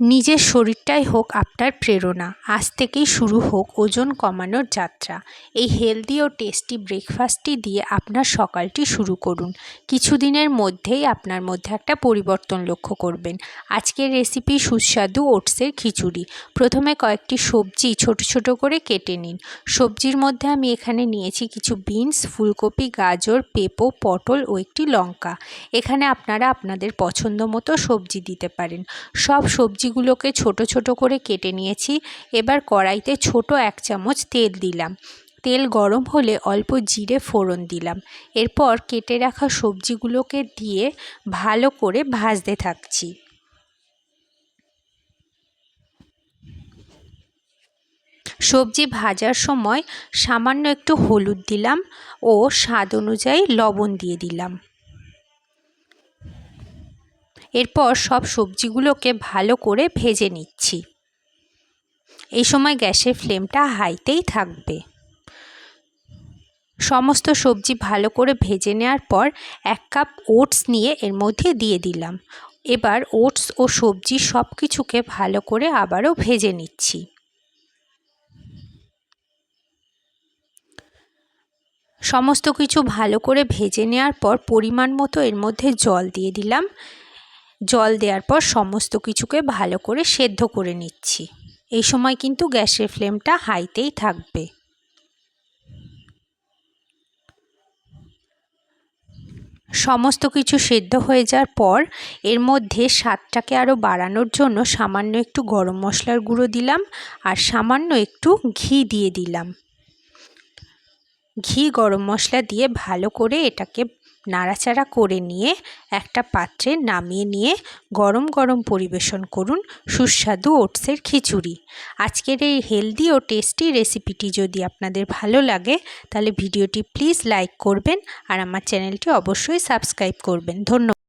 নিজের শরীরটাই হোক আপনার প্রেরণা। আজ থেকেই শুরু হোক ওজন কমানোর যাত্রা। এই হেলদি ও টেস্টি ব্রেকফাস্টটি দিয়ে আপনার সকালটি শুরু করুন। কিছুদিনের মধ্যেই আপনার মধ্যে একটা পরিবর্তন লক্ষ্য করবেন। আজকের রেসিপি সুস্বাদু ওটসের খিচুড়ি। প্রথমে কয়েকটি সবজি ছোট ছোট করে কেটে নিন। সবজির মধ্যে আমি এখানে নিয়েছি কিছু বিনস ফুলকপি, গাজর, পেঁপো, পটল ও একটি লঙ্কা। এখানে আপনারা আপনাদের পছন্দ মতো সবজি দিতে পারেন। সব সবজি সবজিগুলোকে ছোট ছোট করে কেটে নিয়েছি। এবার কড়াইতে ছোট এক চামচ তেল দিলাম। তেল গরম হলে অল্প জিরে ফোড়ন দিলাম। এরপর কেটে রাখা সবজিগুলোকে দিয়ে ভালো করে ভাজতে থাকছি। সবজি ভাজার সময় সামান্য একটু হলুদ দিলাম ও স্বাদ অনুযায়ী লবণ দিয়ে দিলাম। এরপর সব সবজিগুলোকে ভালো করে ভেজে নিচ্ছি। এই সময় গ্যাসের ফ্লেমটা হাইতেই থাকবে। সমস্ত সবজি ভালো করে ভেজে নেওয়ার পর এক কাপ ওটস নিয়ে এর মধ্যে দিয়ে দিলাম। এবার ওটস ও সবজি সব কিছুকে ভালো করে আবারও ভেজে নিচ্ছি। সমস্ত কিছু ভালো করে ভেজে নেওয়ার পর পরিমাণ মতো এর মধ্যে জল দিয়ে দিলাম। জল দেওয়ার পর সমস্ত কিছুকে ভালো করে সেদ্ধ করে নিচ্ছি। এই সময় কিন্তু গ্যাসের ফ্লেমটা হাইতেই থাকবে। সমস্ত কিছু সেদ্ধ হয়ে যাওয়ার পর এর মধ্যে স্বাদটাকে আরও বাড়ানোর জন্য সামান্য একটু গরম মশলার গুঁড়ো দিলাম আর সামান্য একটু ঘি দিয়ে দিলাম। ঘি গরম মশলা দিয়ে ভালো করে এটাকে নাড়াচাড়া করে নিয়ে একটা পাত্রে নামিয়ে নিয়ে গরম গরম পরিবেশন করুন সুস্বাদু ওটসের খিচুড়ি। আজকের এই হেলদি ও টেস্টি রেসিপিটি যদি আপনাদের ভালো লাগে, তাহলে ভিডিওটি প্লিজ লাইক করবেন আর আমার চ্যানেলটি অবশ্যই সাবস্ক্রাইব করবেন। ধন্যবাদ।